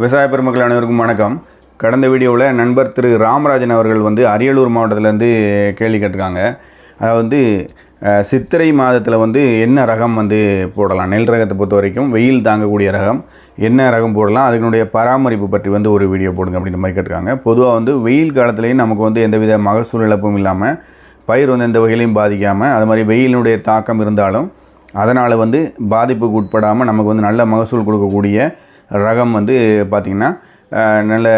விவசாய பெருமக்கள் அனைவருக்கும் வணக்கம். கடந்த வீடியோவில் நண்பர் திரு ராமராஜன் அவர்கள் வந்து அரியலூர் மாவட்டத்திலேருந்து கேள்வி கேட்டிருக்காங்க. அதாவது வந்து சித்திரை மாதத்தில் வந்து என்ன ரகம் வந்து போடலாம்? நெல் ரகத்தை பொறுத்த வரைக்கும் வெயில் தாங்கக்கூடிய ரகம். என்ன ரகம் போடலாம்? அதனுடைய பராமரிப்பு பற்றி வந்து ஒரு வீடியோ போடுங்க அப்படின்ற மாதிரி கேட்டிருக்காங்க. பொதுவாக வந்து வெயில் காலத்துலேயும் நமக்கு வந்து எந்தவித மகசூல் இழப்பும் இல்லாமல் பயிர் வந்து எந்த வகையிலையும் பாதிக்காமல் அது மாதிரி வெயிலினுடைய தாக்கம் இருந்தாலும் அதனால் வந்து பாதிப்புக்கு உட்படாமல் நமக்கு வந்து நல்ல மகசூல் கொடுக்கக்கூடிய ரகம் வந்து பார்த்திங்கன்னா நல்ல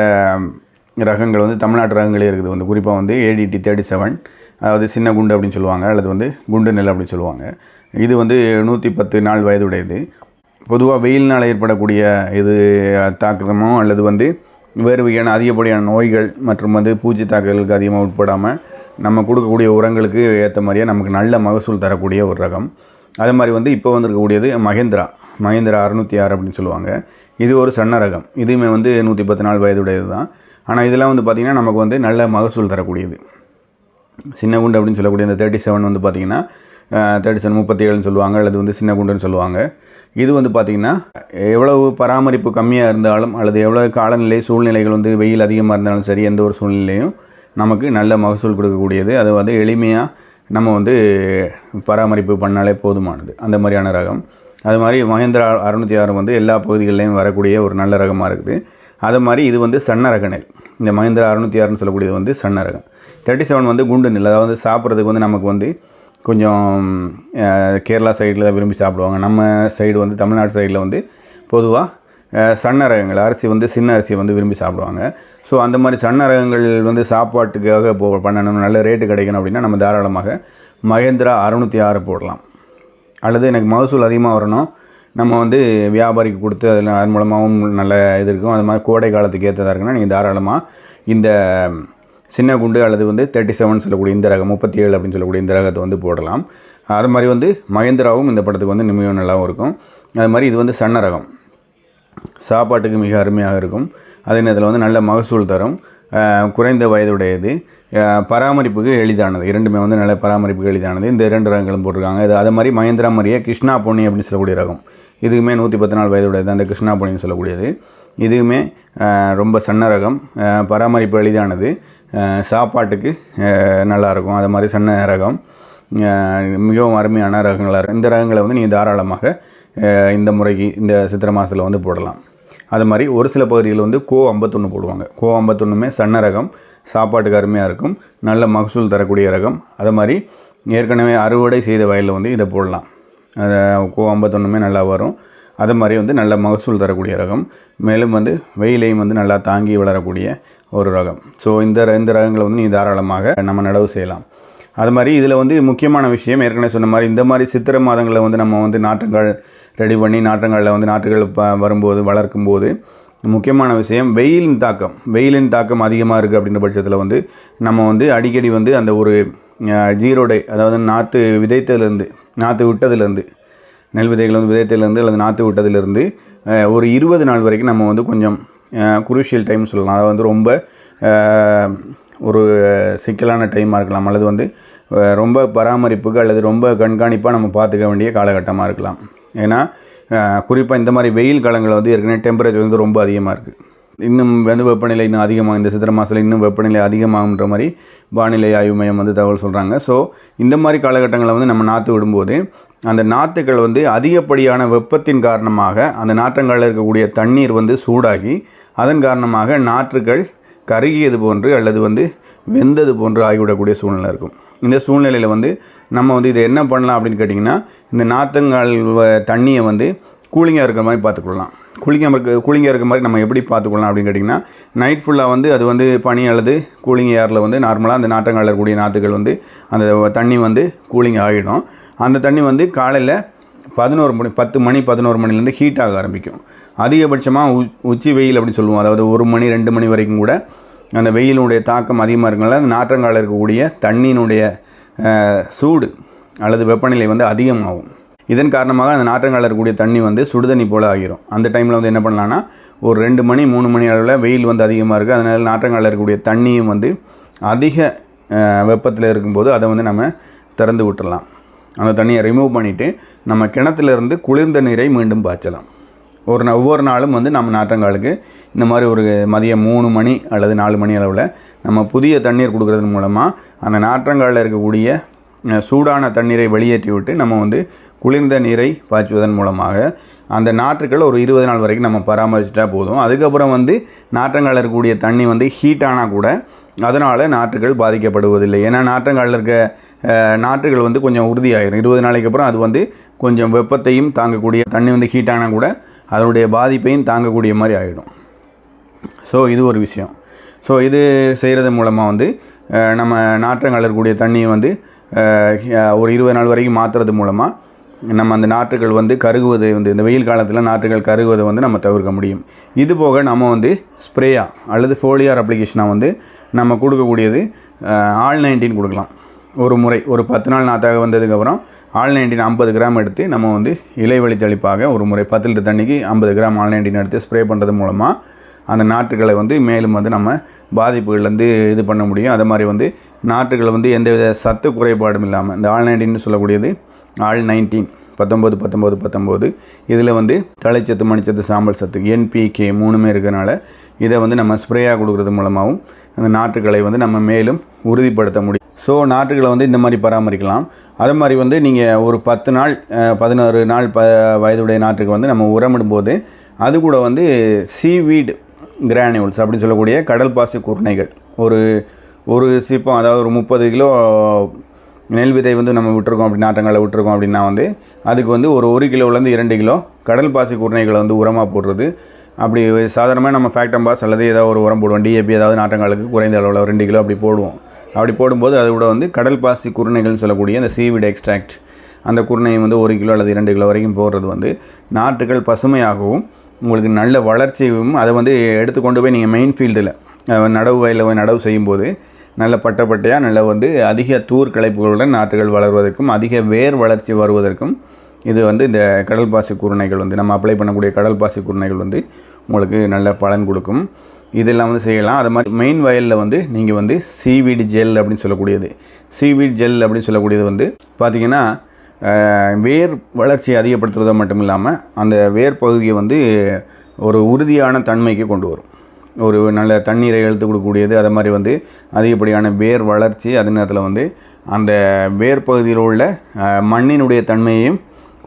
ரகங்கள் வந்து தமிழ்நாட்டு ரகங்களே இருக்குது. வந்து குறிப்பாக வந்து ஏடிடி தேர்ட்டி செவன் அதாவது சின்ன குண்டு அப்படின்னு சொல்லுவாங்க அல்லது வந்து குண்டு நெல் அப்படின்னு சொல்லுவாங்க. இது வந்து நூற்றி பத்து நாள் வயதுடையது. பொதுவாக வெயில்னால் ஏற்படக்கூடிய இது தாக்கமோ அல்லது வந்து வேறு வகையான அதிகப்படியான நோய்கள் மற்றும் வந்து பூச்சி தாக்குதலுக்கு அதிகமாக உட்படாமல் நம்ம கொடுக்கக்கூடிய உரங்களுக்கு ஏற்ற மாதிரியே நமக்கு நல்ல மகசூல் தரக்கூடிய ஒரு ரகம். அதே மாதிரி வந்து இப்போ வந்திருக்கக்கூடியது மகேந்திரா. மகேந்திரா அறுநூற்றி ஆறு அப்படின்னு சொல்லுவாங்க. இது ஒரு சன்ன ரகம் இதுவுமே வந்து நூற்றி பத்து நாள் வயதுடையது தான் ஆனால் இதெல்லாம் வந்து பார்த்திங்கன்னா நமக்கு வந்து நல்ல மகசூல் தரக்கூடியது. சின்ன குண்டு அப்படின்னு சொல்லக்கூடிய இந்த தேர்ட்டி செவன் வந்து பார்த்திங்கன்னா தேர்ட்டி செவன் முப்பத்தி ஏழுன்னு சொல்லுவாங்க அல்லது வந்து சின்ன குண்டுன்னு சொல்லுவாங்க. இது வந்து பார்த்திங்கன்னா எவ்வளவு பராமரிப்பு கம்மியாக இருந்தாலும் அல்லது எவ்வளோ காலநிலை சூழ்நிலைகள் வந்து வெயில் அதிகமாக இருந்தாலும் சரி எந்த ஒரு சூழ்நிலையும் நமக்கு நல்ல மகசூல் கொடுக்கக்கூடியது. அது வந்து எளிமையாக நம்ம வந்து பராமரிப்பு பண்ணாலே போதுமானது. அந்த மாதிரியான ரகம். அது மாதிரி மகேந்திரா அறுநூற்றி ஆறு வந்து எல்லா பகுதிகளிலையும் வரக்கூடிய ஒரு நல்ல ரகமாக இருக்குது. அது மாதிரி இது வந்து சன்ன ரக நெல் இந்த மகேந்திரா அறுநூற்றி ஆறுன்னு சொல்லக்கூடியது வந்து சன்ன ரகம் தேர்ட்டி செவன் வந்து குண்டு நெல். அதாவது சாப்பிட்றதுக்கு வந்து நமக்கு வந்து கொஞ்சம் கேரளா சைடில் தான் விரும்பி சாப்பிடுவாங்க. நம்ம சைடு வந்து தமிழ்நாடு சைடில் வந்து பொதுவாக சன்ன ரகங்கள் அரிசி வந்து சின்ன அரிசியை வந்து விரும்பி சாப்பிடுவாங்க. ஸோ அந்த மாதிரி சன்ன ரகங்கள் வந்து சாப்பாட்டுக்காக போ பண்ணணும் நல்ல ரேட்டு கிடைக்கணும் அப்படின்னா நம்ம தாராளமாக மகேந்திரா அறுநூற்றி ஆறு போடலாம். அல்லது எனக்கு மகசூல் அதிகமாக வரணும் நம்ம வந்து வியாபாரிக்கு கொடுத்து அதில் அதன் மூலமாகவும் நல்ல இது இருக்கும். அது மாதிரி கோடை காலத்துக்கு ஏற்றதாக இருக்குன்னா நீங்கள் தாராளமாக இந்த சின்ன குண்டு அல்லது வந்து தேர்ட்டி செவன் சொல்லக்கூடிய இந்த ரகம் முப்பத்தி ஏழு அப்படின்னு சொல்லக்கூடிய இந்த ரகத்தை வந்து போடலாம். அது மாதிரி வந்து மகேந்திராவும் இந்த படத்துக்கு வந்து நிம்மதியும் நல்லாவும் இருக்கும். அது மாதிரி இது வந்து சன்ன ரகம். சாப்பாட்டுக்கு மிக அருமையாக இருக்கும். அதே நேரத்தில் வந்து நல்ல மகசூல் தரும். குறைந்த வயதுடையது. பராமரிப்புக்கு எளிதானது. இரண்டுமே வந்து நல்ல பராமரிப்புக்கு எளிதானது. இந்த இரண்டு ரகங்களும் போட்டிருக்காங்க. இது அதே மாதிரி மகேந்திரா மாதிரியே கிருஷ்ணா பொன்னி அப்படின்னு சொல்லக்கூடிய ரகம். இதுக்குமே நூற்றி பத்து நாள் வயதுடையது அந்த கிருஷ்ணா பொன்னின்னு சொல்லக்கூடியது. இதுவுமே ரொம்ப சன்ன ரகம். பராமரிப்பு எளிதானது. சாப்பாட்டுக்கு நல்லாயிருக்கும். அது மாதிரி சன்ன ரகம். மிகவும் அருமையான ரகங்களாக இருக்கும். இந்த ரகங்களை வந்து நீங்கள் தாராளமாக இந்த முறைக்கு இந்த சித்திரை மாதத்தில் வந்து போடலாம். அது மாதிரி ஒரு சில பகுதிகளில் வந்து கோ ஐம்பத்தொன்று போடுவாங்க. கோ ஐம்பத்தொன்றுமே சன்ன ரகம். சாப்பாட்டுக்கு அருமையாக இருக்கும். நல்ல மகசூல் தரக்கூடிய ரகம். அது மாதிரி ஏற்கனவே அறுவடை செய்த வயலில் வந்து இதை போடலாம். அதை கோ ஐம்பத்தொன்றுமே நல்லா வரும். அது மாதிரி வந்து நல்ல மகசூல் தரக்கூடிய ரகம். மேலும் வந்து வெயிலையும் வந்து நல்லா தாங்கி வளரக்கூடிய ஒரு ரகம். ஸோ இந்த ர- இந்த ரகங்களை வந்து நீ தாராளமாக நம்ம நடவு செய்யலாம். அது மாதிரி இதில் வந்து முக்கியமான விஷயம் ஏற்கனவே சொன்ன மாதிரி இந்த மாதிரி சித்திரை மாதங்களில் வந்து நம்ம வந்து நாற்றங்கள் ரெடி பண்ணி நாற்றங்களில் வந்து நாற்றுகள் ப வரும்போது வளர்க்கும் போது முக்கியமான விஷயம் வெயிலின் தாக்கம். வெயிலின் தாக்கம் அதிகமாக இருக்குது அப்படின்ற பட்சத்தில் வந்து நம்ம வந்து அடிக்கடி வந்து அந்த ஒரு ஜீரோடை அதாவது நாற்று விதைத்ததுலேருந்து நாற்று விட்டதுலேருந்து நெல் விதைகள் வந்து விதைத்ததுலேருந்து அல்லது நாற்று விட்டதுலேருந்து ஒரு இருபது நாள் வரைக்கும் நம்ம வந்து கொஞ்சம் குரூஷியல் டைம் சொல்லலாம். அதாவது வந்து ரொம்ப ஒரு சிக்கலான டைமாக இருக்கலாம். அல்லது வந்து ரொம்ப பராமரிப்புக்கு அல்லது ரொம்ப கண்காணிப்பாக நம்ம பார்த்துக்க வேண்டிய காலகட்டமாக இருக்கலாம். ஏன்னா குறிப்பாக இந்த மாதிரி வெயில் காலங்களில் வந்து ஏற்கனவே டெம்பரேச்சர் வந்து ரொம்ப அதிகமாக இருக்குது இன்னும் வந்து வெப்பநிலை இன்னும் அதிகமாக இந்த சித்திரை மாதத்தில் இன்னும் வெப்பநிலை அதிகமாகன்ற மாதிரி வானிலை ஆய்வு மையம் வந்து தகவல் சொல்கிறாங்க ஸோ இந்த மாதிரி காலகட்டங்களில் வந்து நம்ம நாற்று விடும்போது அந்த நாற்றுகள் வந்து அதிகப்படியான வெப்பத்தின் காரணமாக அந்த நாற்றங்களில் இருக்கக்கூடிய தண்ணீர் வந்து சூடாகி அதன் காரணமாக நாற்றுகள் கருகியது போன்று அல்லது வந்து வெந்தது போன்று ஆகிவிடக்கூடிய சூழ்நிலை இருக்கும். இந்த சூழ்நிலையில் வந்து நம்ம வந்து இதை என்ன பண்ணலாம் அப்படின்னு கேட்டிங்கன்னா இந்த நாற்றங்கால் வ- தண்ணியை வந்து கூலிங்காக இருக்கிற மாதிரி பார்த்துக்கொள்ளலாம். கூலிங்காக இருக்க கூலிங்காக இருக்கிற மாதிரி நம்ம எப்படி பார்த்துக்கொள்ளலாம் அப்படின்னு கேட்டிங்கன்னா நைட் ஃபுல்லாக வந்து அது வந்து பனி அல்லது கூலிங் ஏரில் வந்து நார்மலாக அந்த நாற்றங்காலில் இருக்கக்கூடிய நாற்றுகள் வந்து அந்த தண்ணி வந்து கூலிங் ஆகிடும். அந்த தண்ணி வந்து காலையில் பதினோரு மணி பத்து மணி பதினோரு மணிலேருந்து ஹீட் ஆக ஆரம்பிக்கும். அதிகபட்சமாக உ உச்சி வெயில் அப்படின்னு சொல்லுவோம். அதாவது ஒரு மணி ரெண்டு மணி வரைக்கும் கூட அந்த வெயிலுடைய தாக்கம் அதிகமாக இருக்கனால அந்த நாற்றங்காலில் இருக்கக்கூடிய தண்ணியினுடைய சூடு அல்லது வெப்பநிலை வந்து அதிகமாகும். இதன் காரணமாக அந்த நாற்றங்காலில் இருக்கக்கூடிய தண்ணி வந்து சுடுதண்ணி போல் ஆகிரும். அந்த டைமில் வந்து என்ன பண்ணலான்னா ஒரு ரெண்டு மணி மூணு மணி அளவில் வெயில் வந்து அதிகமாக இருக்குது அதனால் நாற்றங்காலில் இருக்கக்கூடிய தண்ணியும் வந்து அதிக வெப்பத்தில் இருக்கும்போது அதை வந்து நம்ம திறந்து விட்டுடலாம் அந்த தண்ணியை ரிமூவ் பண்ணிவிட்டு நம்ம கிணத்துல இருந்து குளிர்ந்த நீரை மீண்டும் பாய்ச்சலாம். ஒரு நா- ஒவ்வொரு நாளும் வந்து நம்ம நாற்றங்காலுக்கு இந்த மாதிரி ஒரு மதியம் மூணு மணி அல்லது நாலு மணி அளவில் நம்ம புதிய தண்ணீர் கொடுக்கறது மூலமாக அந்த நாற்றங்காலில் இருக்கக்கூடிய சூடான தண்ணீரை வெளியேற்றி விட்டு நம்ம வந்து குளிர்ந்த நீரை பாய்ச்சுவதன் மூலமாக அந்த நாற்றுக்கள் ஒரு இருபது நாள் வரைக்கும் நம்ம பராமரிச்சிட்டா போதும். அதுக்கப்புறம் வந்து நாற்றங்காலில் இருக்கக்கூடிய தண்ணி வந்து ஹீட் ஆனால் கூட அதனால் நாற்றுகள் பாதிக்கப்படுவதில்லை. ஏன்னா நாற்றங்காலில் இருக்க நாற்றுகள் வந்து கொஞ்சம் உறுதியாகிடும் இருபது நாளைக்கு அப்புறம் அது வந்து கொஞ்சம் வெப்பத்தையும் தாங்கக்கூடிய தண்ணி வந்து ஹீட் ஆனால் கூட அதனுடைய பாதிப்பையும் தாங்கக்கூடிய மாதிரி ஆகிடும் ஸோ இது ஒரு விஷயம். ஸோ இது செய்கிறது மூலமாக வந்து நம்ம நாற்றங்கள் கலரக்கூடிய தண்ணியை வந்து ஒரு இருபது நாள் வரைக்கும் மாற்றுறது மூலமாக நம்ம அந்த நாற்றுகள் வந்து கருகுவது வந்து இந்த வெயில் காலத்தில் நாற்றுகள் கருகுவதை வந்து நம்ம தவிர்க்க முடியும். இது போக நம்ம வந்து ஸ்ப்ரேயா அல்லது ஃபோலியார் அப்ளிகேஷனாக வந்து நம்ம கொடுக்கக்கூடியது ஆல் நைன்டீன் கொடுக்கலாம். ஒரு முறை ஒரு பத்து நாள் நாத்தாக வந்ததுக்கப்புறம் ஆல் நைன்டீன் ஐம்பது கிராம் எடுத்து நம்ம வந்து இலைவழி தெளிப்பாக ஒரு முறை பத்து லிட்டர் தண்ணிக்கு ஐம்பது கிராம் ஆல் நைன்டீன் எடுத்து ஸ்ப்ரே பண்ணுறது மூலமாக அந்த நாற்றுகளை வந்து மேலும் வந்து நம்ம பாதிப்புகள்லேருந்து இது பண்ண முடியும். அதே மாதிரி வந்து நாற்றுகளை வந்து எந்தவித சத்து குறைபாடும் இல்லாமல் இந்த ஆல் நைன்டின்னு சொல்லக்கூடியது ஆல் நைன்டீன் பத்தொம்போது பத்தொம்போது பத்தொம்போது இதில் வந்து தலைச்சத்து மணிச்சத்து சாம்பல் சத்து என்பிகே மூணுமே இருக்கிறனால இதை வந்து நம்ம ஸ்ப்ரேயாக கொடுக்குறது மூலமாகவும் அந்த நாற்றுகளை வந்து நம்ம மேலும் உறுதிப்படுத்த முடியும். ஸோ நாற்றுகளை வந்து இந்த மாதிரி பராமரிக்கலாம். அதே மாதிரி வந்து நீங்கள் ஒரு பத்து நாள் பதினாறு பதினோரு நாள் ப வயதுடைய நாற்றுக்கு வந்து நம்ம உரமிடும்போது அது கூட வந்து சீவீட் கிரானியூல்ஸ் அப்படின்னு சொல்லக்கூடிய கடல் பாசி குருணைகள். ஒரு ஒரு சிப்பம் அதாவது ஒரு முப்பது கிலோ நெல் விதை வந்து நம்ம விட்டுருக்கோம் அப்படி நாற்றங்களை விட்டுருக்கோம் அப்படின்னா வந்து அதுக்கு வந்து ஒரு ஒரு கிலோலேருந்து இரண்டு கிலோ கடல் பாசி குருணைகளை வந்து உரமாக போடுறது. அப்படி சாதாரணமாக நம்ம ஃபேக்டம் பாஸ் அல்லது ஏதாவது ஒரு உரம் போடுவோம். டிஏபி ஏதாவது நாற்றங்களுக்கு குறைந்த அளவில் ரெண்டு கிலோ அப்படி போடுவோம். அப்படி போடும்போது அது கூட வந்து கடல் பாசி குருணைகள்னு சொல்லக்கூடிய அந்த சீவிட் எக்ஸ்ட்ராக்ட் அந்த குருணையை வந்து ஒரு கிலோ அல்லது இரண்டு கிலோ வரைக்கும் போடுறது வந்து நாற்றுகள் பசுமையாகவும் உங்களுக்கு நல்ல வளர்ச்சியும் அதை வந்து எடுத்து கொண்டு போய் நீங்கள் மெயின் ஃபீல்டில் நடவு வயலில் போய் நடவு செய்யும்போது நல்ல பட்டப்பட்டையாக நல்ல வந்து அதிக தூர் கிளைப்புகளுடன் நாற்றுகள் வளர்வதற்கும் அதிக வேர் வளர்ச்சி வருவதற்கும் இது வந்து இந்த கடல் பாசி குருணைகள் வந்து நம்ம அப்ளை பண்ணக்கூடிய கடல் பாசி குருணைகள் வந்து உங்களுக்கு நல்ல பலன் கொடுக்கும். இதெல்லாம் வந்து செய்யலாம். அது மாதிரி மெயின் வயலில் வந்து நீங்கள் வந்து சீவீட் ஜெல் அப்படின்னு சொல்லக்கூடியது. சீவீட் ஜெல் அப்படின்னு சொல்லக்கூடியது வந்து பார்த்திங்கன்னா வேர் வளர்ச்சியை அதிகப்படுத்துறதை மட்டும் இல்லாமல் அந்த வேர் பகுதியை வந்து ஒரு உறுதியான தன்மைக்கு கொண்டு வரும். ஒரு நல்ல தண்ணீரை இழுத்து கொடுக்கக்கூடியது. அது மாதிரி வந்து அதிகப்படியான வேர் வளர்ச்சி அதே நேரத்தில் வந்து அந்த வேர் பகுதியில் உள்ள மண்ணினுடைய தன்மையையும்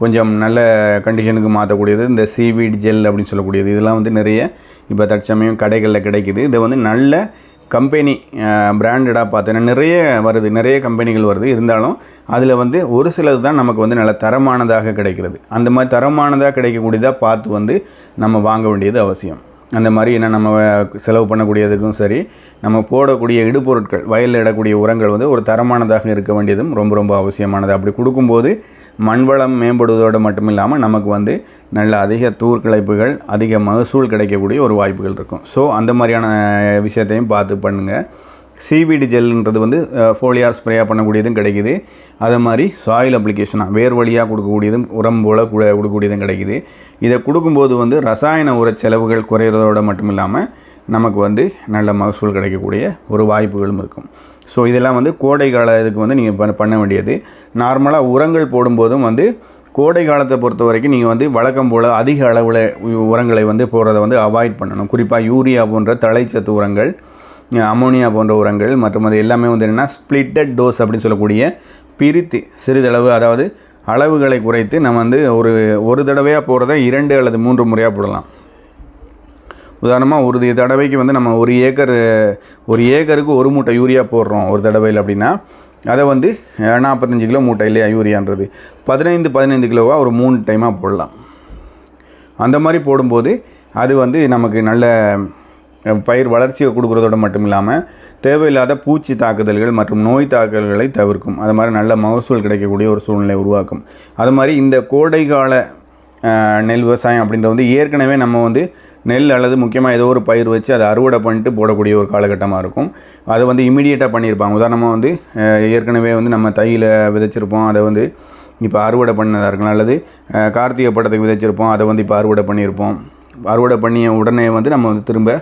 கொஞ்சம் நல்ல கண்டிஷனுக்கு மாற்றக்கூடியது. இந்த சீவீட் ஜெல் அப்படின்னு சொல்லக்கூடியது. இதெல்லாம் வந்து நிறைய இப்போ தற்சமயம் கடைகளில் கிடைக்குது. இதை வந்து நல்ல கம்பெனி பிராண்டடாக பார்த்தோன்னா நிறைய வருது. நிறைய கம்பெனிகள் வருது. இருந்தாலும் அதில் வந்து ஒரு சிலது தான் நமக்கு வந்து நல்ல தரமானதாக கிடைக்கிறது. அந்த மாதிரி தரமானதாக கிடைக்கக்கூடியதாக பார்த்து வந்து நம்ம வாங்க வேண்டியது அவசியம். அந்த மாதிரி என்ன நம்ம செலவு பண்ணக்கூடியதுக்கும் சரி நம்ம போடக்கூடிய இடுபொருட்கள் வயலில் இடக்கூடிய உரங்கள் வந்து ஒரு தரமானதாக இருக்க வேண்டியதும் ரொம்ப ரொம்ப அவசியமானது. அப்படி கொடுக்கும்போது மண் வளம் மேம்படுவதோடு மட்டும் இல்லாமல் நமக்கு வந்து நல்ல அதிக தூர் கிளைப்புகள் அதிக மகசூல் கிடைக்கக்கூடிய ஒரு வாய்ப்புகள் இருக்கும். ஸோ அந்த மாதிரியான விஷயத்தையும் பார்த்து பண்ணுங்கள் சிவிடி ஜெல்ன்றது வந்து ஃபோலியார் ஸ்ப்ரேயாக பண்ணக்கூடியதும் கிடைக்குது. அதே மாதிரி சாயில் அப்ளிகேஷனாக வேர் வழியாக கொடுக்கக்கூடியதும் உரம் போல் கூட கொடுக்கக்கூடியதும் கிடைக்குது. இதை கொடுக்கும்போது வந்து ரசாயன உர செலவுகள் குறையிறதோடு மட்டும் இல்லாமல் நமக்கு வந்து நல்ல மகசூல் கிடைக்கக்கூடிய ஒரு வாய்ப்புகளும் இருக்கும். ஸோ இதெல்லாம் வந்து கோடை கால இதுக்கு வந்து நீங்கள் பண்ண பண்ண வேண்டியது. நார்மலாக உரங்கள் போடும்போதும் வந்து கோடை காலத்தை பொறுத்த வரைக்கும் நீங்கள் வந்து வழக்கம் போல் அதிக அளவில் உரங்களை வந்து போடுறத வந்து அவாய்ட் பண்ணணும். குறிப்பாக யூரியா போன்ற தழைச்சத்து உரங்கள் அமோனியா போன்ற உரங்கள் மற்றும் அது எல்லாமே வந்து என்னென்னா ஸ்ப்ளிட்டட் டோஸ் அப்படின்னு சொல்லக்கூடிய பிரித்து சிறிதளவு அதாவது அளவுகளை குறைத்து நம்ம வந்து ஒரு ஒரு தடவையாக போடுறத இரண்டு அல்லது மூன்று முறையாக போடலாம். உதாரணமாக ஒரு தடவைக்கு வந்து நம்ம ஒரு ஏக்கர் ஒரு ஏக்கருக்கு ஒரு மூட்டை யூரியா போடுறோம் ஒரு தடவையில் அப்படின்னா அதை வந்து நாற்பத்தஞ்சு கிலோ மூட்டை இல்லையா யூரியான்றது. பதினைந்து பதினைந்து கிலோவாக ஒரு மூணு டைமாக போடலாம். அந்த மாதிரி போடும்போது அது வந்து நமக்கு நல்ல பயிர் வளர்ச்சியை கொடுக்குறதோட மட்டும் இல்லாமல் தேவையில்லாத பூச்சி தாக்குதல்கள் மற்றும் நோய் தாக்குதல்களை தவிர்க்கும். அது மாதிரி நல்ல மகசூல் கிடைக்கக்கூடிய ஒரு சூழ்நிலை உருவாக்கும். அது மாதிரி இந்த கோடைக்கால நெல் விவசாயம் அப்படின்றது வந்து ஏற்கனவே நம்ம வந்து நெல் அல்லது முக்கியமாக ஏதோ ஒரு பயிர் வச்சு அதை அறுவடை பண்ணிட்டு போடக்கூடிய ஒரு காலகட்டமாக இருக்கும். அதை வந்து இமீடியட்டாக பண்ணியிருப்பாங்க. உதாரணமாக வந்து ஏற்கனவே வந்து நம்ம தையில் விதைச்சிருப்போம். அதை வந்து இப்போ அறுவடை பண்ணதாக இருக்கலாம். அல்லது கார்த்திகை படத்துக்கு விதைச்சிருப்போம். அதை வந்து இப்போ அறுவடை பண்ணியிருப்போம். அறுவடை பண்ணிய உடனே வந்து நம்ம வந்து திரும்ப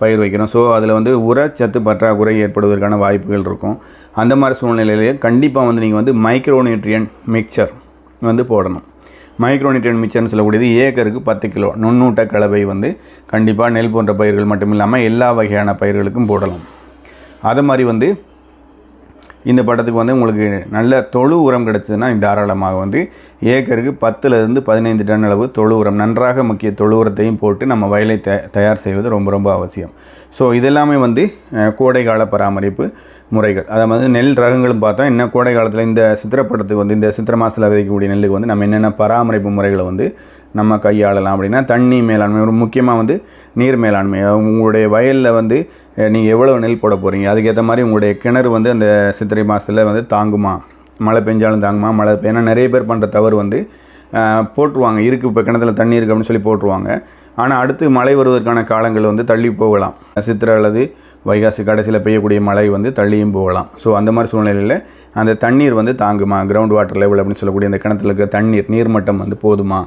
பயிர் வைக்கிறோம் ஸோ அதில் வந்து உரச்சத்து பற்றாக்குறை ஏற்படுவதற்கான வாய்ப்புகள் இருக்கும். அந்த மாதிரி சூழ்நிலையிலேயே கண்டிப்பாக வந்து நீங்கள் வந்து மைக்ரோ நியூட்ரியன் மிக்சர் வந்து போடணும். மைக்ரோனிட்ரியன் மிச்சர்னு சொல்லக்கூடியது ஏக்கருக்கு பத்து கிலோ. நுண்ணூட்ட கலவை வந்து கண்டிப்பாக நெல் போன்ற பயிர்கள் மட்டும் இல்லாமல் எல்லா வகையான பயிர்களுக்கும் போடலாம். அது மாதிரி வந்து இந்த படத்துக்கு வந்து உங்களுக்கு நல்ல தொழு உரம் கிடச்சிதுன்னா தாராளமாக வந்து ஏக்கருக்கு பத்துலேருந்து பதினைந்து டன் அளவு தொழு உரம். நன்றாக முக்கிய தொழு உரத்தையும் போட்டு நம்ம வயலை த தயார் செய்வது ரொம்ப ரொம்ப அவசியம். ஸோ இதெல்லாமே வந்து கோடைக்கால கோடைகால பராமரிப்பு முறைகள். அதாவது நெல் ரகங்களும் பார்த்தா என்ன கோடை காலத்தில் இந்த சித்திரப்படத்துக்கு வந்து இந்த சித்திரை மாதத்தில் விதைக்கக்கூடிய நெல்லுக்கு வந்து நம்ம என்னென்ன பராமரிப்பு முறைகளை வந்து நம்ம கையாளலாம் அப்படின்னா தண்ணி மேலாண்மை ஒரு முக்கியமாக வந்து நீர் மேலாண்மை. உங்களுடைய வயலில் வந்து நீங்கள் எவ்வளோ நெல் போட போகிறீங்க அதுக்கேற்ற மாதிரி உங்களுடைய கிணறு வந்து அந்த சித்திரை மாதத்தில் வந்து தாங்குமா? மழை பெஞ்சாலும் தாங்குமா? மழை ஏன்னா நிறைய பேர் பண்ணுற தவறு வந்து போட்டுருவாங்க. இருக்குது இப்போ கிணத்துல தண்ணி இருக்குது அப்படின்னு சொல்லி போட்டுருவாங்க. ஆனால் அடுத்து மழை வருவதற்கான காலங்கள் வந்து தள்ளி போகலாம். சித்திரை அல்லது வைகாசி கடைசியில் பெய்யக்கூடிய மழை வந்து தள்ளியும் போகலாம். ஸோ அந்த மாதிரி சூழ்நிலையில் அந்த தண்ணீர் வந்து தாங்குமா? கிரவுண்ட் வாட்டர் லெவல் அப்படின்னு சொல்லக்கூடிய அந்த கிணத்துல இருக்கிற தண்ணீர் நீர்மட்டம் வந்து போதுமா?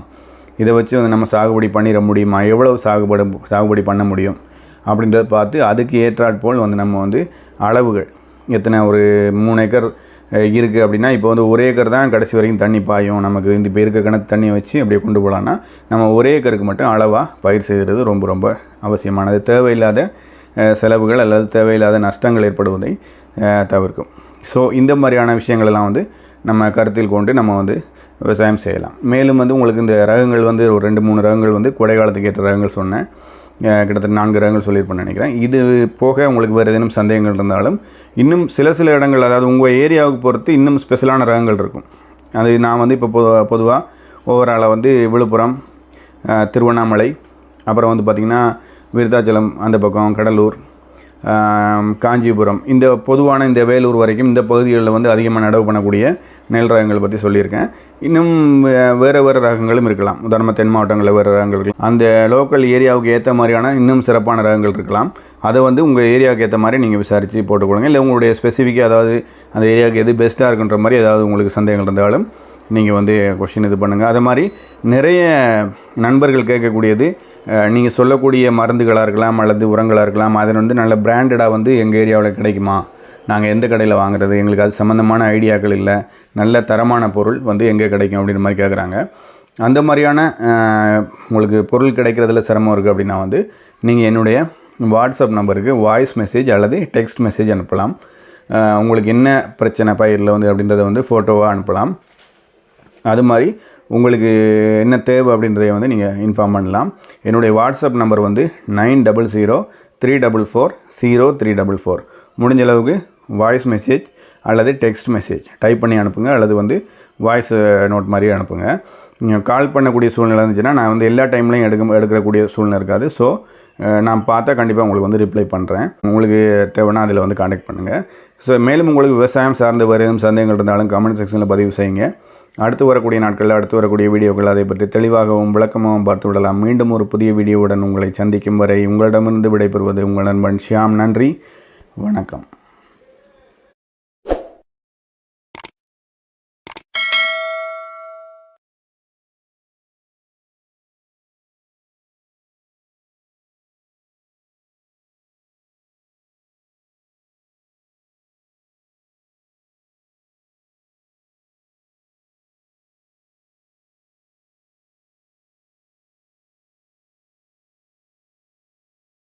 இதை வச்சு வந்து நம்ம சாகுபடி பண்ணிட முடியுமா? எவ்வளவு சாகுபடி சாகுபடி பண்ண முடியும்? அப்படின்றத பார்த்து அதுக்கு ஏற்றாற்போல் வந்து நம்ம வந்து அளவுகள். எத்தனை? ஒரு மூணு ஏக்கர் இருக்குது அப்படின்னா இப்போ வந்து ஒரே ஏக்கர் தான் கடைசி வரைக்கும் தண்ணி பாயும். நமக்கு இந்த இப்போ இருக்க கிணத்து தண்ணியை வச்சு அப்படியே கொண்டு போகலான்னா நம்ம ஒரே ஏக்கருக்கு மட்டும் அளவாக பயிர் செய்கிறது ரொம்ப ரொம்ப அவசியமானது. தேவையில்லாத செலவுகள் அல்லது தேவையில்லாத நஷ்டங்கள் ஏற்படுவதை தவிர்க்கும். ஸோ இந்த மாதிரியான விஷயங்களெல்லாம் வந்து நம்ம கருத்தில் கொண்டு நம்ம வந்து விவசாயம் செய்யலாம். மேலும் வந்து உங்களுக்கு இந்த ரகங்கள் வந்து ஒரு ரெண்டு மூணு ரகங்கள் வந்து கொடை காலத்துக்கு ஏற்ற ரகங்கள் சொன்னேன். கிட்டத்தட்ட நான்கு ரகங்கள் சொல்லியிருப்பேன் நினைக்கிறேன். இது போக உங்களுக்கு வேறு ஏதேனும் சந்தேகங்கள் இருந்தாலும் இன்னும் சில சில இடங்கள் அதாவது உங்கள் ஏரியாவுக்கு பொறுத்து இன்னும் ஸ்பெஷலான ரகங்கள் இருக்கும். அது நான் வந்து இப்போ பொது பொதுவாக ஓவராலாக வந்து விழுப்புரம் திருவண்ணாமலை அப்புறம் வந்து பார்த்திங்கன்னா விருத்தாச்சலம் அந்த பக்கம் கடலூர் காஞ்சிபுரம். இந்த பொதுவான இந்த வேலூர் வரைக்கும் இந்த பகுதிகளில் வந்து அதிகமாக நடவு பண்ணக்கூடிய நெல் ரகங்கள் பற்றி சொல்லியிருக்கேன். இன்னும் வே- வேறு வேறு ரகங்களும் இருக்கலாம். உதாரணமாக தென் மாவட்டங்களில் வேறு ரகங்கள் இருக்கலாம். அந்த லோக்கல் ஏரியாவுக்கு ஏற்ற மாதிரியான இன்னும் சிறப்பான ரகங்கள் இருக்கலாம். அதை வந்து உங்கள் ஏரியாவுக்கு ஏற்ற மாதிரி நீங்கள் விசாரித்து போட்டுக்கொள்ளுங்க. இல்லை உங்களுடைய ஸ்பெசிஃபிக்காக அதாவது அந்த ஏரியாவுக்கு எது பெஸ்ட்டாக இருக்குன்ற மாதிரி ஏதாவது உங்களுக்கு சந்தேகங்கள் இருந்தாலும் நீங்கள் வந்து கொஷின் இது பண்ணுங்கள் அது மாதிரி நிறைய நண்பர்கள் கேட்கக்கூடியது நீங்கள் சொல்லக்கூடிய மருந்துகளாக இருக்கலாம் அல்லது உரங்களாக இருக்கலாம் அதில் வந்து நல்ல பிராண்டடாக வந்து எங்கள் ஏரியாவில் கிடைக்குமா? நாங்கள் எந்த கடையில் வாங்குறது? எங்களுக்கு அது சம்மந்தமான ஐடியாக்கள் இல்லை. நல்ல தரமான பொருள் வந்து எங்கே கிடைக்கும் அப்படின்ற மாதிரி கேட்குறாங்க அந்த மாதிரியான உங்களுக்கு பொருள் கிடைக்கிறதுல சிரமம் இருக்குது அப்படின்னா வந்து நீங்கள் என்னுடைய வாட்ஸ்அப் நம்பருக்கு வாய்ஸ் மெசேஜ் அல்லது டெக்ஸ்ட் மெசேஜ் அனுப்பலாம். உங்களுக்கு என்ன பிரச்சனை பயிரில் வந்து அப்படின்றத வந்து ஃபோட்டோவாக அனுப்பலாம். அது மாதிரி உங்களுக்கு என்ன தேவை அப்படின்றதை வந்து நீங்கள் இன்ஃபார்ம் பண்ணலாம். என்னுடைய வாட்ஸ்அப் நம்பர் வந்து nine double zero three double four zero three double four. முடிஞ்ச அளவுக்கு வாய்ஸ் மெசேஜ் அல்லது டெக்ஸ்ட் மெசேஜ் டைப் பண்ணி அனுப்புங்க அல்லது வந்து வாய்ஸ் நோட் uh, மாதிரி அனுப்புங்க. நீங்கள் கால் பண்ணக்கூடிய சூழ்நிலை இருந்துச்சுன்னா நான் வந்து எல்லா டைம்லையும் எடுக்க எடுக்கக்கூடிய சூழ்நிலை இருக்காது. ஸோ uh, நான் பார்த்தா கண்டிப்பாக உங்களுக்கு வந்து ரிப்ளை பண்ணுறேன் உங்களுக்கு தேவைன்னா அதில் வந்து காண்டாக்ட் பண்ணுங்கள் ஸோ மேலும் உங்களுக்கு விவசாயம் சார்ந்த வேறு எதுவும் சந்தேகங்கள் இருந்தாலும் கமெண்ட் செக்ஷனில் பதிவு செய்யுங்க. அடுத்து வரக்கூடிய நாட்களில் அடுத்து வரக்கூடிய வீடியோக்கள் அதை பற்றி தெளிவாகவும் விளக்கமாகவும் பார்த்து விடலாம். மீண்டும் ஒரு புதிய வீடியோவுடன் உங்களை சந்திக்கும் வரை உங்களிடமிருந்து விடைபெறுவது உங்கள் நண்பன் ஷியாம். நன்றி. வணக்கம்.